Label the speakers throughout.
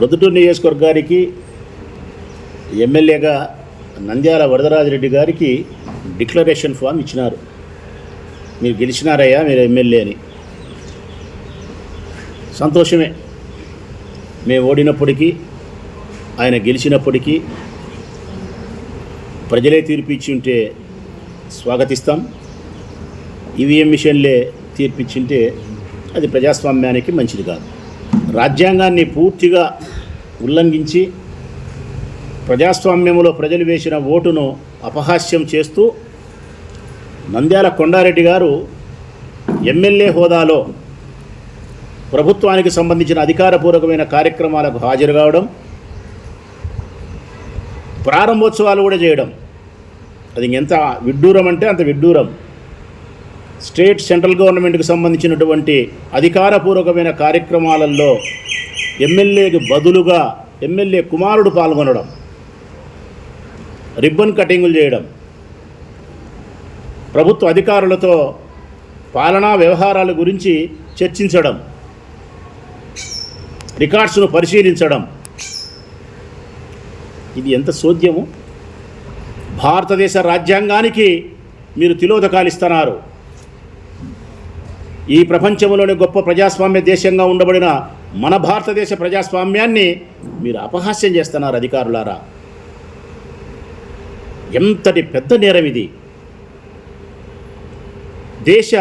Speaker 1: ప్రొద్దుటూరు నియోజకవర్గానికి ఎమ్మెల్యేగా నంద్యాల వరదరాజరెడ్డి గారికి డిక్లరేషన్ ఫామ్ ఇచ్చినారు. మీరు గెలిచినారయ్యా మీరు ఎమ్మెల్యే అని. సంతోషమే. మేము ఓడినప్పటికీ ఆయన గెలిచినప్పటికీ ప్రజలే తీర్పు ఇచ్చి ఉంటే స్వాగతిస్తాం. ఈవీఎం మిషన్లే తీర్పిచ్చింటే అది ప్రజాస్వామ్యానికి మంచిది కాదు. రాజ్యాంగాన్ని పూర్తిగా ఉల్లంఘించి ప్రజాస్వామ్యంలో ప్రజలు వేసిన ఓటును అపహాస్యం చేస్తూ నంద్యాల కొండారెడ్డి గారు ఎమ్మెల్యే హోదాలో ప్రభుత్వానికి సంబంధించిన అధికారపూర్వకమైన కార్యక్రమాలకు హాజరు కావడం ప్రారంభోత్సవాలు కూడా చేయడం. అది ఎంత విడ్డూరం అంటే అంత విడ్డూరం. స్టేట్ సెంట్రల్ గవర్నమెంట్కి సంబంధించినటువంటి అధికారపూర్వకమైన కార్యక్రమాలలో ఎమ్మెల్యేకి బదులుగా ఎమ్మెల్యే కుమారుడు పాల్గొనడం రిబ్బన్ కటింగులు చేయడం ప్రభుత్వ అధికారులతో పాలనా వ్యవహారాల గురించి చర్చించడం రికార్డ్స్ను పరిశీలించడం. ఇది ఎంత సోద్యము భారతదేశ రాజ్యాంగానికి మీరు తిలోదకాలిస్తున్నారు. ఈ ప్రపంచంలోని గొప్ప ప్రజాస్వామ్య దేశంగా ఉండబడిన మన భారతదేశ ప్రజాస్వామ్యాన్ని మీరు అపహాస్యం చేస్తున్నారు అధికారులారా. ఎంతటి పెద్ద నేరం ఇది. దేశ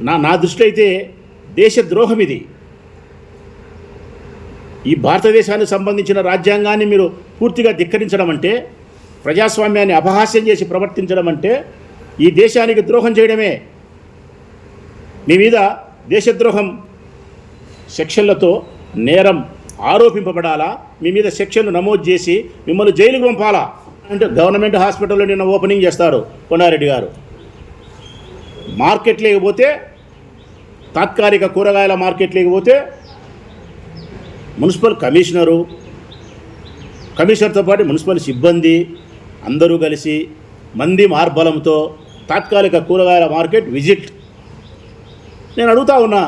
Speaker 1: నా నా దృష్టిలో అయితే దేశద్రోహం ఇది. ఈ భారతదేశానికి సంబంధించిన రాజ్యాంగాన్ని మీరు పూర్తిగా ధిక్కరించడం అంటే ప్రజాస్వామ్యాన్ని అపహాస్యం చేసి ప్రవర్తించడం అంటే ఈ దేశానికి ద్రోహం చేయడమే. మీ మీద దేశద్రోహం సెక్షన్లతో నేరం ఆరోపింపబడాలా? మీ మీద సెక్షన్లు నమోదు చేసి మిమ్మల్ని జైలుకు పంపాలా? అంటే గవర్నమెంట్ హాస్పిటల్లో నిన్న ఓపెనింగ్ చేస్తారు కొండారెడ్డి గారు. మార్కెట్ లేకపోతే తాత్కాలిక కూరగాయల మార్కెట్ లేకపోతే మున్సిపల్ కమిషనరు కమిషనర్తో పాటు మున్సిపల్ సిబ్బంది అందరూ కలిసి మంది మార్బలంతో తాత్కాలిక కూరగాయల మార్కెట్ విజిట్. నేను అడుగుతా ఉన్నా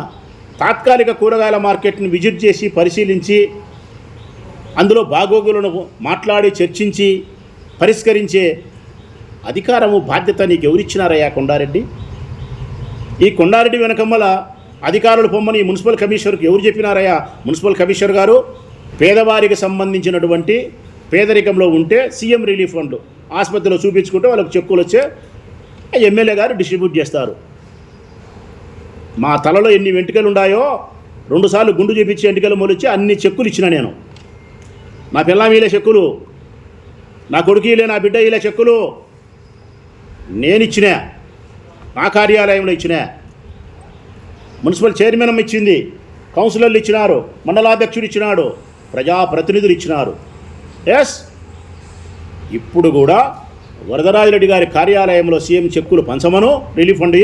Speaker 1: తాత్కాలిక కూరగాయల మార్కెట్ని విజిట్ చేసి పరిశీలించి అందులో బాగోగులను మాట్లాడి చర్చించి పరిష్కరించే అధికారము బాధ్యత నీకు ఎవరిచ్చినారయ్యా కొండారెడ్డి? ఈ కొండారెడ్డి వెనకమ్మల అధికారులు పొమ్మని మున్సిపల్ కమిషనర్కి ఎవరు చెప్పినారయ్యా? మున్సిపల్ కమిషనర్ గారు పేదవారికి సంబంధించినటువంటి పేదరికంలో ఉంటే సీఎం రిలీఫ్ ఫండ్ ఆసుపత్రిలో చూపించుకుంటే వాళ్ళకి చెక్కులు వచ్చే ఎమ్మెల్యే గారు డిస్ట్రిబ్యూట్ చేస్తారు. మా తలలో ఎన్ని వెంట్రుకలు ఉన్నాయో రెండుసార్లు గుండు చూపించి వెంట్రుకలు మొలిచి అన్ని చెక్కులు ఇచ్చిన నేను. నా పిల్లమీలే చెక్కులు నా కొడుకు ఇలే నా బిడ్డ ఇలా చెక్కులు నేను ఇచ్చిన నా కార్యాలయంలో ఇచ్చిన. మున్సిపల్ చైర్మన్ ఇచ్చింది కౌన్సిలర్లు ఇచ్చినారు మండలాధ్యక్షుడు ఇచ్చినాడు ప్రజాప్రతినిధులు ఇచ్చినారు. ఎస్? ఇప్పుడు కూడా వరదరాజరెడ్డి గారి కార్యాలయంలో సీఎం చెక్కులు పంచమను రిలీఫ్ ఫండ్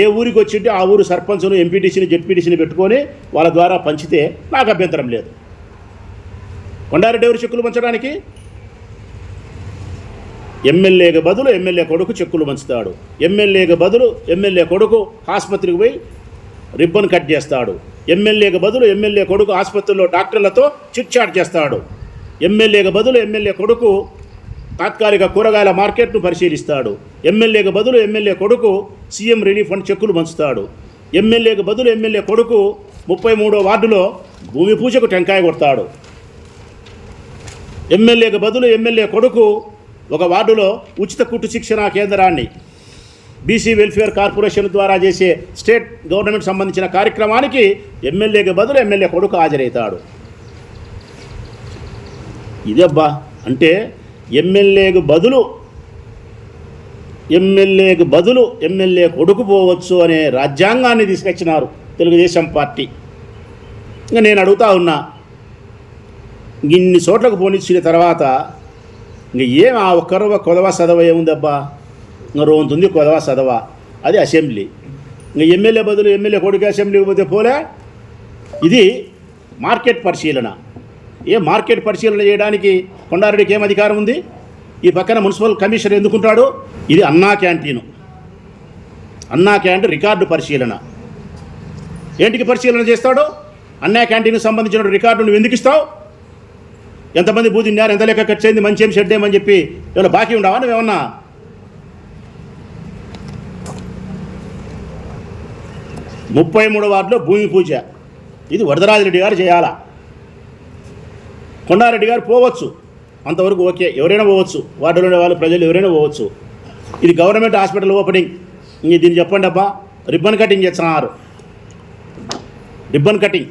Speaker 1: ఏ ఊరికి వచ్చింటే ఆ ఊరు సర్పంచ్ను ఎంపీటీసీని జెడ్పీటీసీని పెట్టుకొని వాళ్ళ ద్వారా పంచితే నాకు అభ్యంతరం లేదు. కొండారెడ్డి ఎవరు చెక్కులు పంచడానికి? ఎమ్మెల్యేకి బదులు ఎమ్మెల్యే కొడుకు చెక్కులు పంచుతాడు. ఎమ్మెల్యేకి బదులు ఎమ్మెల్యే కొడుకు ఆసుపత్రికి పోయి రిబ్బన్ కట్ చేస్తాడు. ఎమ్మెల్యేకి బదులు ఎమ్మెల్యే కొడుకు ఆసుపత్రిలో డాక్టర్లతో చిట్చాట్ చేస్తాడు. ఎమ్మెల్యేకి బదులు ఎమ్మెల్యే కొడుకు తాత్కాలిక కూరగాయల మార్కెట్ను పరిశీలిస్తాడు. ఎమ్మెల్యేకి బదులు ఎమ్మెల్యే కొడుకు సీఎం రిలీఫ్ ఫండ్ చెక్కులు పంచుతాడు. ఎమ్మెల్యేకి బదులు ఎమ్మెల్యే కొడుకు ముప్పై మూడో వార్డులో భూమి పూజకు టెంకాయ కొడతాడు. ఎమ్మెల్యేకి బదులు ఎమ్మెల్యే కొడుకు ఒక వార్డులో ఉచిత కుట్టు శిక్షణ కేంద్రాన్ని బీసీ వెల్ఫేర్ కార్పొరేషన్ ద్వారా చేసే స్టేట్ గవర్నమెంట్ సంబంధించిన కార్యక్రమానికి ఎమ్మెల్యేకి బదులు ఎమ్మెల్యే కొడుకు హాజరవుతాడు. ఇదబ్బా అంటే ఎమ్మెల్యేకి బదులు ఎమ్మెల్యేకి బదులు ఎమ్మెల్యే కొడుకు పోవచ్చు అనే రాజ్యాంగాన్ని తీసుకొచ్చినారు తెలుగుదేశం పార్టీ. ఇంకా నేను అడుగుతా ఉన్నా ఇన్ని చోట్లకు పోనిచ్చిన తర్వాత ఇంక ఏం ఆ ఒక్కరవ కొదవ సదవ ఏముందబ్బా? ఇంకా రోంతుంది కొదవ సదవ. అది అసెంబ్లీ. ఇంకా ఎమ్మెల్యే బదులు ఎమ్మెల్యే కొడుకు అసెంబ్లీకి పోతే పోలే? ఇది మార్కెట్ పరిశీలన. ఏ మార్కెట్ పరిశీలన చేయడానికి కొండారెడ్డికి ఏం అధికారం ఉంది? ఈ పక్కన మున్సిపల్ కమిషనర్ ఎందుకుంటాడు? ఇది అన్నా క్యాంటీను. అన్నా క్యాంటీన్ రికార్డు పరిశీలన. ఏంటికి పరిశీలన చేస్తాడు? అన్నా క్యాంటీన్కి సంబంధించిన రికార్డు నువ్వు ఎందుకు ఇస్తావు? ఎంతమంది బూ తిన్నారు ఎంత లెక్క ఖర్చు అయింది మంచి ఏం షెడ్ ఏమని చెప్పి ఏమైనా బాకీ ఉండవా నువ్వేమన్నా ముప్పై మూడు వార్డులో భూమి పూజ. ఇది వరదరాజరెడ్డి గారు చేయాలా? కొండారెడ్డి గారు పోవచ్చు. అంతవరకు ఓకే ఎవరైనా పోవచ్చు. వార్డులో ఉండే వాళ్ళు ప్రజలు ఎవరైనా పోవచ్చు. ఇది గవర్నమెంట్ హాస్పిటల్ ఓపెనింగ్. ఇంక దీన్ని చెప్పండి అబ్బా. రిబ్బన్ కటింగ్ చేస్తున్నారు. Ribbon cutting.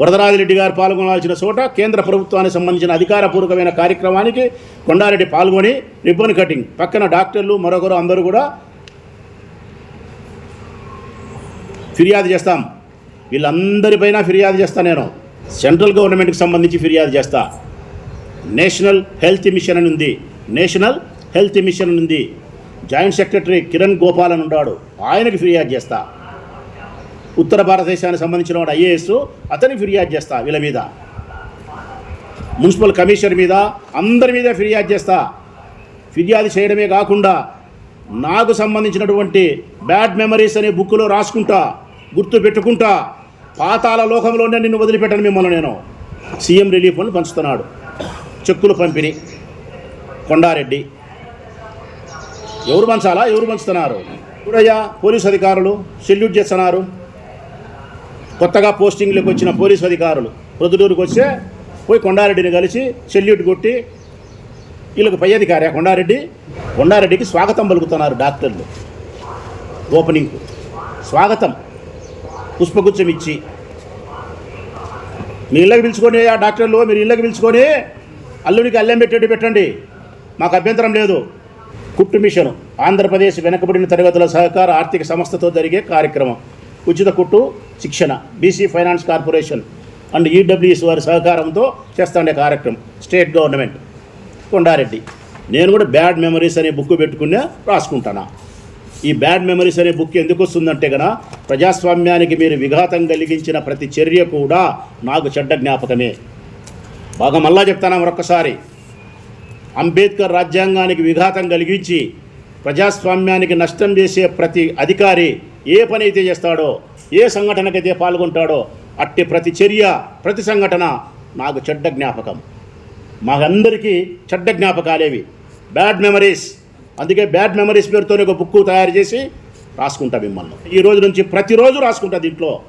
Speaker 1: వరదరాజిరెడ్డి గారు పాల్గొనాల్సిన చోట కేంద్ర ప్రభుత్వానికి సంబంధించిన అధికారపూర్వకమైన కార్యక్రమానికి కొండారెడ్డి పాల్గొని రిబ్బన్ కటింగ్. పక్కన డాక్టర్లు మరొకరు అందరూ కూడా ఫిర్యాదు చేస్తాం. వీళ్ళందరిపైన ఫిర్యాదు చేస్తా నేను. సెంట్రల్ గవర్నమెంట్కి సంబంధించి ఫిర్యాదు చేస్తా. నేషనల్ హెల్త్ మిషన్ అని ఉంది. నేషనల్ హెల్త్ మిషన్ అని ఉంది. జాయింట్ సెక్రటరీ కిరణ్ గోపాల్ అని ఉన్నాడు. ఆయనకి ఫిర్యాదు చేస్తా. ఉత్తర భారతదేశానికి సంబంధించిన వాడు ఐఏఎస్ అతనికి ఫిర్యాదు చేస్తా వీళ్ళ మీద. మున్సిపల్ కమిషనర్ మీద అందరి మీద ఫిర్యాదు చేస్తా. ఫిర్యాదు చేయడమే కాకుండా నాకు సంబంధించినటువంటి బ్యాడ్ మెమరీస్ అనే బుక్లో రాసుకుంటా గుర్తు పెట్టుకుంటా పాతాల లోకంలోనే నిన్ను వదిలిపెట్టను మిమ్మల్ని నేను. సీఎం రిలీఫ్ అని పంచుతున్నాడు. చెక్కులు పంపిణీ. కొండారెడ్డి. ఎవరు పంచాలా ఎవరు పంచుతున్నారు చూడయ్యా పోలీసు అధికారులు సెల్యూట్ చేస్తున్నారు. కొత్తగా పోస్టింగ్లోకి వచ్చిన పోలీసు అధికారులు. ప్రొద్దుటూరుకు వస్తే పోయి కొండారెడ్డిని కలిసి సెల్యూట్ కొట్టి వీళ్ళకి పై అధికారి కొండారెడ్డి. కొండారెడ్డికి స్వాగతం పలుకుతున్నారు డాక్టర్లు. ఓపెనింగ్కు స్వాగతం. పుష్పగుచ్చం ఇచ్చి మీ ఇళ్ళకి పిలుచుకొని ఆ డాక్టర్లు మీరు ఇళ్ళకి పిలుచుకొని అల్లునికి అల్లెం పెట్టేటి పెట్టండి. మాకు అభ్యంతరం లేదు. కుట్టు మిషన్ ఆంధ్రప్రదేశ్ వెనకబడిన తరగతుల సహకార ఆర్థిక సంస్థతో జరిగే కార్యక్రమం. ఉచిత కుట్టు శిక్షణ BC finance corporation and EWS వారి సహకారంతో చేస్తాండే కార్యక్రమం. State government. కొండారెడ్డి. నేను కూడా బ్యాడ్ మెమరీస్ అనే బుక్ పెట్టుకునే రాసుకుంటాను? ఈ బ్యాడ్ మెమరీస్ అనే బుక్ ఎందుకు వస్తుందంటే గన ప్రజాస్వామ్యానికి మీరు విఘాతం కలిగించిన ప్రతి చర్య కూడా నాకు చెడ్డ జ్ఞాపకమే. బాగా మళ్ళా చెప్తాను మరొకసారి అంబేద్కర్ రాజ్యాంగానికి విఘాతం కలిగించి ప్రజాస్వామ్యానికి నష్టం చేసే ప్రతి అధికారి ఏ పని అయితే చేస్తాడో ఏ సంఘటనకైతే పాల్గొంటాడో అట్టి ప్రతి చర్య ప్రతి సంఘటన నాకు చెడ్డ జ్ఞాపకం. మాకందరికీ చెడ్డ జ్ఞాపకాలేవి. Bad memories. అందుకే బ్యాడ్ మెమరీస్ పేరుతోనే ఒక బుక్ తయారు చేసి రాసుకుంటా మిమ్మల్ని. ఈ రోజు నుంచి ప్రతిరోజు రాసుకుంటా దీంట్లో.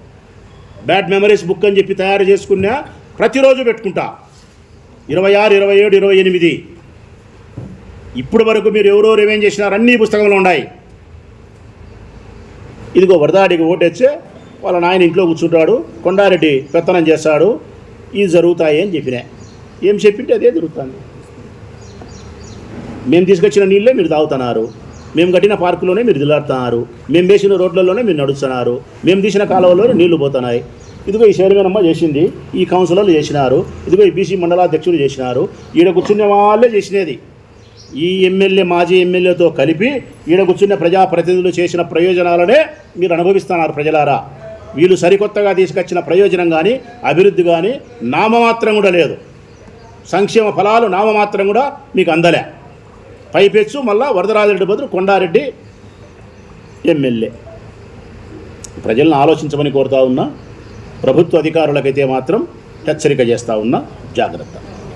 Speaker 1: బ్యాడ్ మెమరీస్ బుక్ అని చెప్పి తయారు చేసుకున్నా ప్రతిరోజు పెట్టుకుంటా. ఇరవై ఆరు ఇరవై ఏడు ఇరవై ఎనిమిది. ఇప్పటి వరకు మీరు ఎవరెవరు ఏమేం చేసినారు అన్ని పుస్తకంలో ఉన్నాయి. ఇదిగో వరదాడికి ఓటేస్తే వాళ్ళ నాయన ఇంట్లో కూర్చుంటాడు కొండారెడ్డి పెత్తనం చేస్తాడు ఇవి జరుగుతాయి అని చెప్పినా. ఏం చెప్పింటే అదే జరుగుతుంది. మేము తీసుకొచ్చిన నీళ్ళే మీరు తాగుతున్నారు. మేము కట్టిన పార్కులోనే మీరు దిలాడుతున్నారు. మేము వేసిన రోడ్లలోనే మీరు నడుస్తున్నారు. మేము తీసిన కాలువలోనే నీళ్ళు పోతున్నాయి. ఇదిగో ఈ చైర్మన్ అమ్మ చేసింది. ఈ కౌన్సిలర్లు చేసినారు. ఇదిగో ఈ బీసీ మండలాధ్యక్షులు చేసినారు. ఈడ కూర్చునే వాళ్ళే చేసినది. ఈ ఎమ్మెల్యే మాజీ ఎమ్మెల్యేతో కలిపి ఈడ కూర్చున్న ప్రజాప్రతినిధులు చేసిన ప్రయోజనాలనే మీరు అనుభవిస్తున్నారు ప్రజలారా. వీళ్ళు సరికొత్తగా తీసుకొచ్చిన ప్రయోజనం కానీ అభివృద్ధి కానీ నామమాత్రం కూడా లేదు. సంక్షేమ ఫలాలు నామమాత్రం కూడా మీకు అందలే. పైపెచ్చు మళ్ళా వరదరాజరెడ్డి బదులు కొండారెడ్డి ఎమ్మెల్యే. ప్రజలను ఆలోచించమని కోరుతా ఉన్నా. ప్రభుత్వ అధికారులకైతే మాత్రం హెచ్చరిక చేస్తూ ఉన్నా జాగ్రత్త.